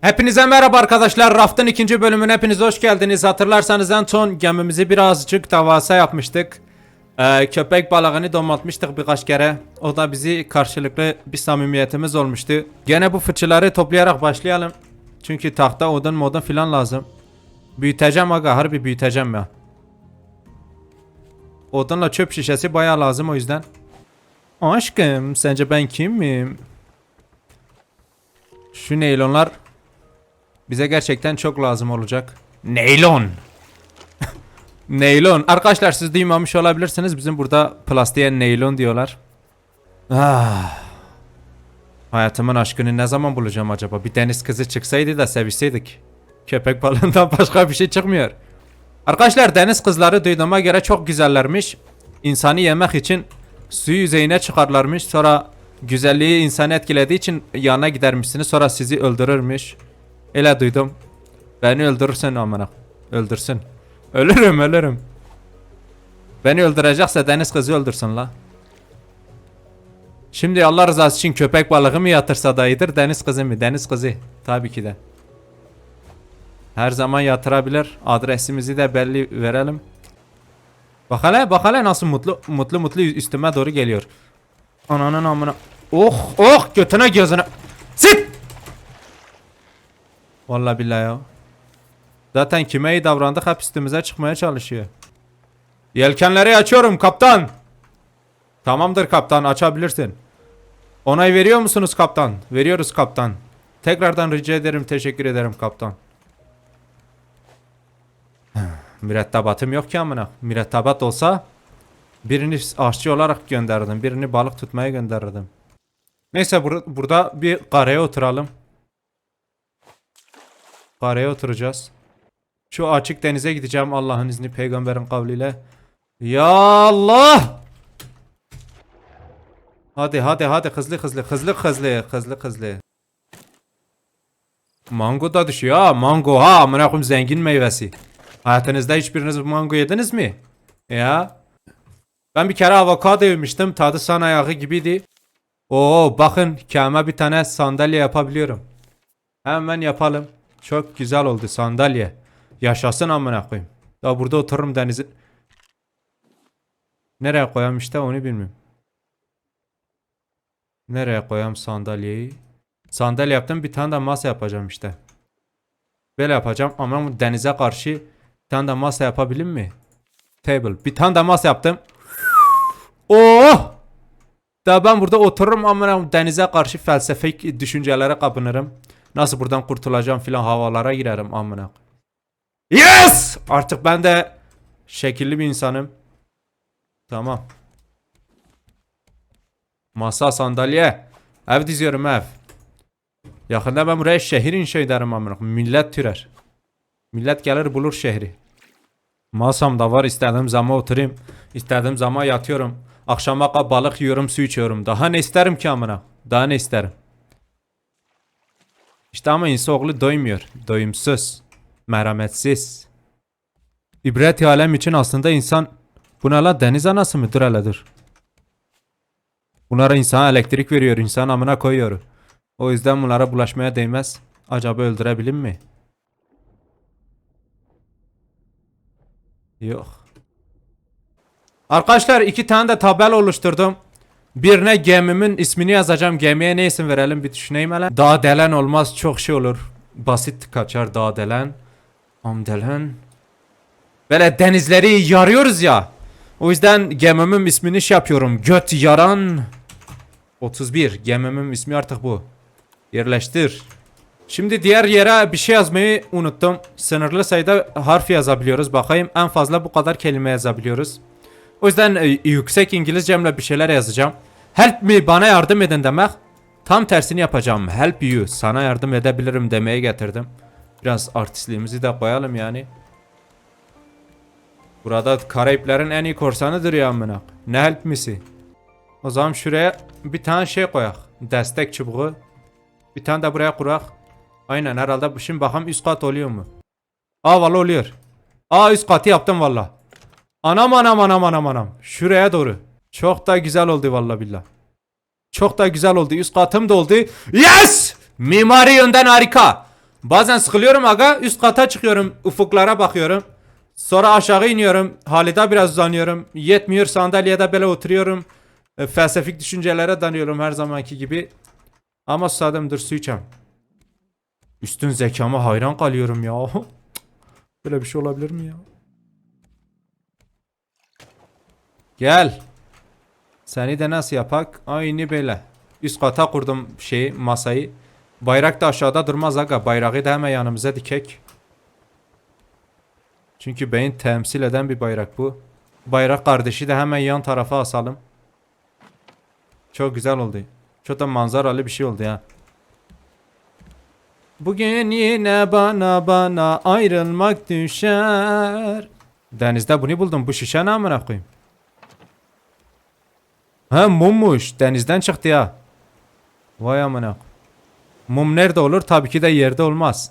Hepinize merhaba arkadaşlar. Raft'ın ikinci bölümüne hepiniz hoş geldiniz. Hatırlarsanız en son gemimizi birazcık davasa yapmıştık. Ee, köpek balığını domaltmıştık birkaç kere. O da bizi karşılıklı bir samimiyetimiz olmuştu. Gene bu fıçıları toplayarak başlayalım. Çünkü tahta odun modun filan lazım. Büyüteceğim aga harbi büyüteceğim ya. Odunla çöp şişesi bayağı lazım o yüzden. Aşkım sence ben kimim? Şu neylonlar bize gerçekten çok lazım olacak. Neylon. neylon. Arkadaşlar siz duymamış olabilirsiniz. Bizim burada plastiğe neylon diyorlar. Ah. Hayatımın aşkını ne zaman bulacağım acaba? Bir deniz kızı çıksaydı da sevişseydik. Köpek balığından başka bir şey çıkmıyor. Arkadaşlar deniz kızları duyduğuma göre çok güzellermiş. İnsanı yemek için su yüzeyine çıkarlarmış. Sonra güzelliği insanı etkilediği için yanına gidermişsiniz. Sonra sizi öldürürmüş. Öyle duydum. Beni öldürürsen amına. Öldürsün. Ölürüm ölürüm. Beni öldürecekse deniz kızı öldürsün la. Şimdi Allah rızası için köpek balığı mı yatırsa da iyidir, deniz kızı mı? Deniz kızı. Tabii ki de. Her zaman yatırabilir. Adresimizi de belli verelim. Bak hele bak hele nasıl mutlu mutlu mutlu üstüme doğru geliyor. Ananın amına. Oh oh götüne gözüne. Sit! Vallahi billahi ya. Zaten kime iyi davrandık hep üstümüze çıkmaya çalışıyor. Yelkenleri açıyorum kaptan. Tamamdır kaptan açabilirsin. Onay veriyor musunuz kaptan? Veriyoruz kaptan. Tekrardan rica ederim teşekkür ederim kaptan. Mürettebatım yok ki amına. Mürettebat olsa birini aşçı olarak gönderirdim. Birini balık tutmaya gönderirdim. Neyse bur- burada bir kareye oturalım. Kareye oturacağız. Şu açık denize gideceğim Allah'ın izni peygamberin kavliyle. Ya Allah! Hadi hadi hadi hızlı hızlı hızlı hızlı hızlı hızlı. Mango da düşüyor ha mango ha amına zengin meyvesi. Hayatınızda hiçbiriniz mango yediniz mi? Ya. Ben bir kere avokado yemiştim. Tadı san ayağı gibiydi. Oo bakın kendime bir tane sandalye yapabiliyorum. Hemen yapalım. Çok güzel oldu sandalye. Yaşasın amına koyayım. Daha burada otururum denizin. Nereye koyayım işte onu bilmiyorum. Nereye koyayım sandalyeyi? Sandalye yaptım bir tane de masa yapacağım işte. Böyle yapacağım ama denize karşı bir tane de masa yapabilir mi? Table. Bir tane de masa yaptım. Oh! Da ben burada otururum ama denize karşı felsefik düşüncelere kapınırım. Nasıl buradan kurtulacağım filan havalara girerim amına. Yes! Artık ben de şekilli bir insanım. Tamam. Masa, sandalye. Ev diziyorum ev. Yakında ben buraya şehir inşa ederim amına. Millet türer. Millet gelir bulur şehri. Masam da var istediğim zaman oturayım. İstediğim zaman yatıyorum. Akşama balık yiyorum su içiyorum. Daha ne isterim ki amına? Daha ne isterim? İşte ama insanoğlu doymuyor. Doyumsuz. Merhametsiz. İbret alem için aslında insan buna la deniz anası mıdır hele dur. Bunlara insana elektrik veriyor. insan amına koyuyor. O yüzden bunlara bulaşmaya değmez. Acaba öldürebilir mi? Yok. Arkadaşlar iki tane de tabel oluşturdum. Birine gemimin ismini yazacağım. Gemiye ne isim verelim bir düşüneyim hele. Dağ delen olmaz çok şey olur. Basit kaçar dağ delen. Amdelen. Böyle denizleri yarıyoruz ya. O yüzden gemimin ismini şey yapıyorum. Göt yaran 31. Gemimin ismi artık bu. Yerleştir. Şimdi diğer yere bir şey yazmayı unuttum. Sınırlı sayıda harf yazabiliyoruz. Bakayım en fazla bu kadar kelime yazabiliyoruz. O yüzden e, yüksek İngilizcemle bir şeyler yazacağım. Help me bana yardım edin demek. Tam tersini yapacağım. Help you sana yardım edebilirim demeye getirdim. Biraz artistliğimizi de koyalım yani. Burada Karayiplerin en iyi korsanıdır ya amına. Ne help misi? O zaman şuraya bir tane şey koyak. Destek çubuğu. Bir tane de buraya kurak. Aynen herhalde şimdi bakalım üst kat oluyor mu? Aa valla oluyor. Aa üst katı yaptım valla. Anam anam anam anam anam. Şuraya doğru. Çok da güzel oldu valla billah. Çok da güzel oldu. Üst katım da oldu. Yes! Mimari yönden harika. Bazen sıkılıyorum aga üst kata çıkıyorum ufuklara bakıyorum. Sonra aşağı iniyorum. Halide biraz uzanıyorum. Yetmiyor sandalyede böyle oturuyorum. E, felsefik düşüncelere danıyorum her zamanki gibi. Ama susadım dur su içeceğim. Üstün zekama hayran kalıyorum ya. Böyle bir şey olabilir mi ya? Gel. Seni de nasıl yapak? Aynı böyle. Üst kata kurdum şeyi masayı. Bayrak da aşağıda durmaz aga. Bayrağı da hemen yanımıza dikek. Çünkü beni temsil eden bir bayrak bu. Bayrak kardeşi de hemen yan tarafa asalım. Çok güzel oldu. Çok da manzaralı bir şey oldu ya. Bugün yine bana bana ayrılmak düşer. Denizde bunu buldum. Bu şişe ne amına koyayım? Ha mummuş. Denizden çıktı ya. Vay amına. Mum nerede olur? Tabii ki de yerde olmaz.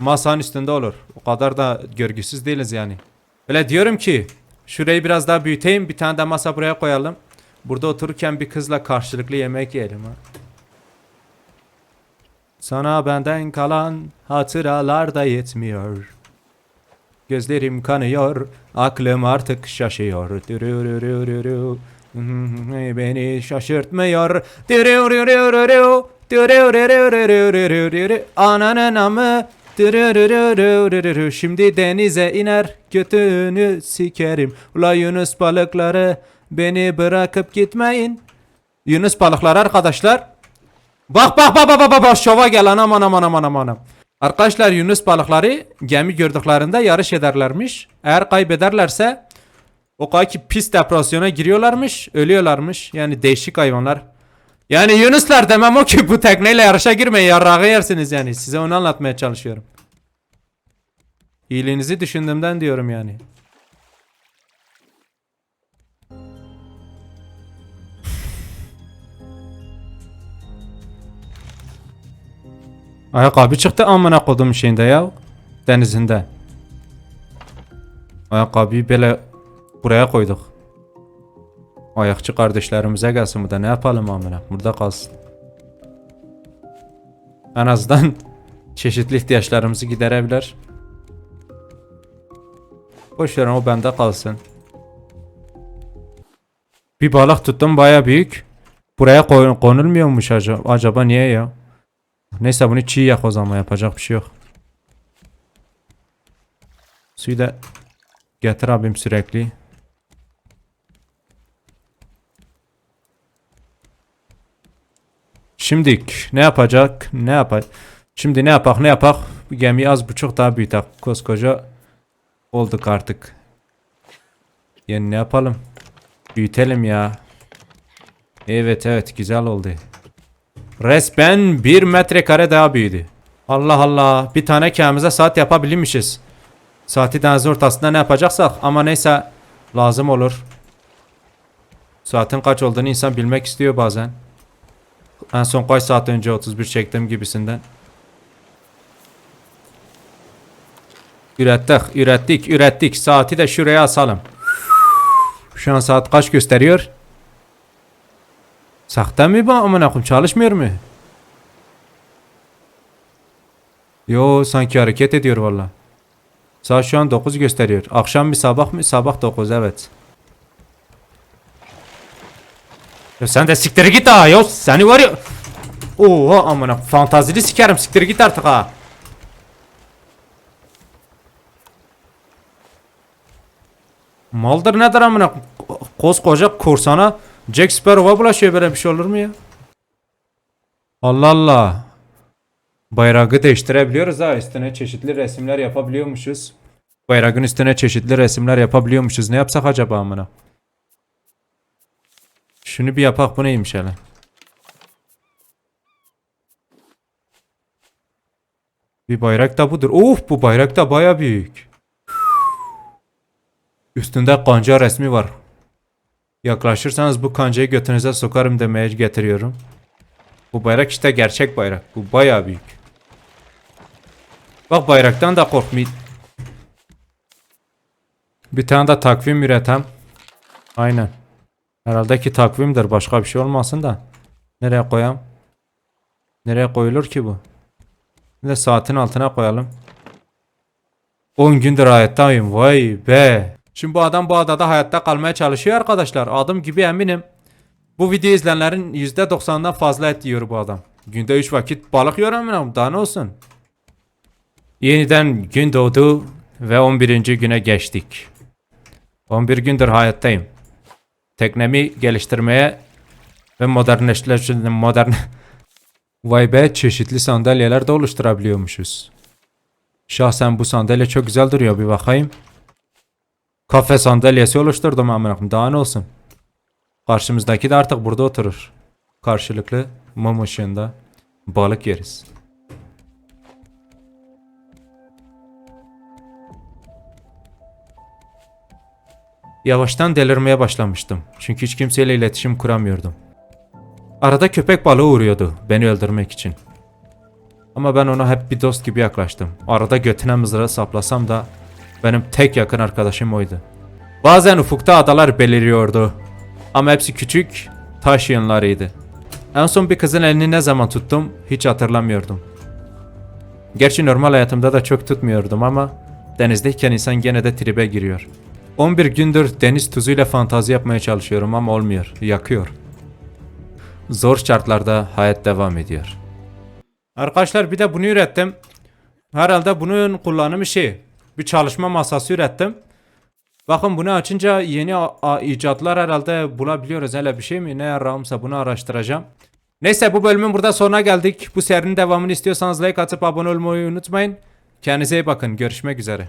Masanın üstünde olur. O kadar da görgüsüz değiliz yani. Öyle diyorum ki şurayı biraz daha büyüteyim. Bir tane de masa buraya koyalım. Burada otururken bir kızla karşılıklı yemek yiyelim ha. Sana benden kalan hatıralar da yetmiyor. Gözlerim kanıyor, aklım artık şaşıyor. Dürürürürürü. Beni şaşırtmıyor. Ananın amı. Şimdi denize iner götünü sikerim. Ula Yunus balıkları beni bırakıp gitmeyin. Yunus balıkları arkadaşlar. Bak bak bak bak bak bak şova gel anam anam anam anam anam. Arkadaşlar Yunus balıkları gemi gördüklerinde yarış ederlermiş. Eğer kaybederlerse o kadar ki pis depresyona giriyorlarmış, ölüyorlarmış. Yani değişik hayvanlar. Yani Yunuslar demem o ki bu tekneyle yarışa girmeyin yarrağı yersiniz yani. Size onu anlatmaya çalışıyorum. İyiliğinizi düşündüğümden diyorum yani. Ayakkabı çıktı amına kodum şeyinde ya. Denizinde. Ayakkabıyı böyle buraya koyduk. Ayakçı kardeşlerimize gelsin bu da ne yapalım amına. Burada kalsın. En azından çeşitli ihtiyaçlarımızı giderebilir. Boş verin o bende kalsın. Bir balık tuttum baya büyük. Buraya koy- konulmuyormuş acaba, acaba niye ya? Neyse bunu çiğ yak o zaman yapacak bir şey yok. Suyu da getir abim sürekli. Şimdik ne yapacak? Ne yapar? Şimdi ne yapak ne yapak? Bu gemiyi az buçuk daha büyütek. Koskoca olduk artık. Yani ne yapalım? Büyütelim ya. Evet evet güzel oldu. Resmen bir metrekare daha büyüdü. Allah Allah. Bir tane kendimize saat yapabilmişiz. Saati denizin ortasında ne yapacaksak ama neyse lazım olur. Saatin kaç olduğunu insan bilmek istiyor bazen. En son kaç saat önce 31 çektim gibisinden. Ürettik, ürettik, ürettik. Saati de şuraya asalım. Şu an saat kaç gösteriyor? Sahte mi bu amına koyayım çalışmıyor mu? Yo sanki hareket ediyor valla. Saat şu an 9 gösteriyor. Akşam bir sabah mı? Sabah 9 evet. Ya sen de siktir git ha yo seni var ya. Oha amına fantazili sikerim siktir git artık ha. Maldır nedir amına koskoca korsana Jack Sparrow'a bulaşıyor böyle bir şey olur mu ya? Allah Allah. Bayrağı değiştirebiliyoruz ha üstüne çeşitli resimler yapabiliyormuşuz. Bayrağın üstüne çeşitli resimler yapabiliyormuşuz. Ne yapsak acaba amına? Şunu bir yapak bu neymiş hele? Bir bayrak da budur. Of bu bayrak da baya büyük. Üstünde kanca resmi var. Yaklaşırsanız bu kancayı götünüze sokarım demeye getiriyorum. Bu bayrak işte gerçek bayrak. Bu baya büyük. Bak bayraktan da korkmayın. Bir tane de takvim üretem. Aynen. Herhalde ki takvimdir. Başka bir şey olmasın da. Nereye koyam? Nereye koyulur ki bu? Bir de saatin altına koyalım. 10 gündür hayattayım. Vay be. Şimdi bu adam bu adada hayatta kalmaya çalışıyor arkadaşlar. Adım gibi eminim. Bu video izleyenlerin %90'dan fazla et yiyor bu adam. Günde 3 vakit balık yiyor eminim. Daha ne olsun? Yeniden gün doğdu ve 11. güne geçtik. 11 gündür hayattayım. Teknemi geliştirmeye ve modernleştirmeye modern Vay be çeşitli sandalyeler de oluşturabiliyormuşuz. Şahsen bu sandalye çok güzel duruyor bir bakayım. Kafe sandalyesi oluşturdum amına. Daha ne olsun? Karşımızdaki de artık burada oturur. Karşılıklı mum ışığında balık yeriz. Yavaştan delirmeye başlamıştım. Çünkü hiç kimseyle iletişim kuramıyordum. Arada köpek balığı uğruyordu beni öldürmek için. Ama ben ona hep bir dost gibi yaklaştım. Arada götüne mızrağı saplasam da benim tek yakın arkadaşım oydu. Bazen ufukta adalar beliriyordu. Ama hepsi küçük, taş yığınlarıydı. En son bir kızın elini ne zaman tuttum hiç hatırlamıyordum. Gerçi normal hayatımda da çok tutmuyordum ama denizdeyken insan gene de tribe giriyor. 11 gündür deniz tuzuyla fantazi yapmaya çalışıyorum ama olmuyor, yakıyor. Zor şartlarda hayat devam ediyor. Arkadaşlar bir de bunu ürettim. Herhalde bunun kullanımı şey. Bir çalışma masası ürettim. Bakın bunu açınca yeni icatlar herhalde bulabiliyoruz. Hele bir şey mi? Ne yaramsa bunu araştıracağım. Neyse bu bölümün burada sonuna geldik. Bu serinin devamını istiyorsanız like atıp abone olmayı unutmayın. Kendinize iyi bakın. Görüşmek üzere.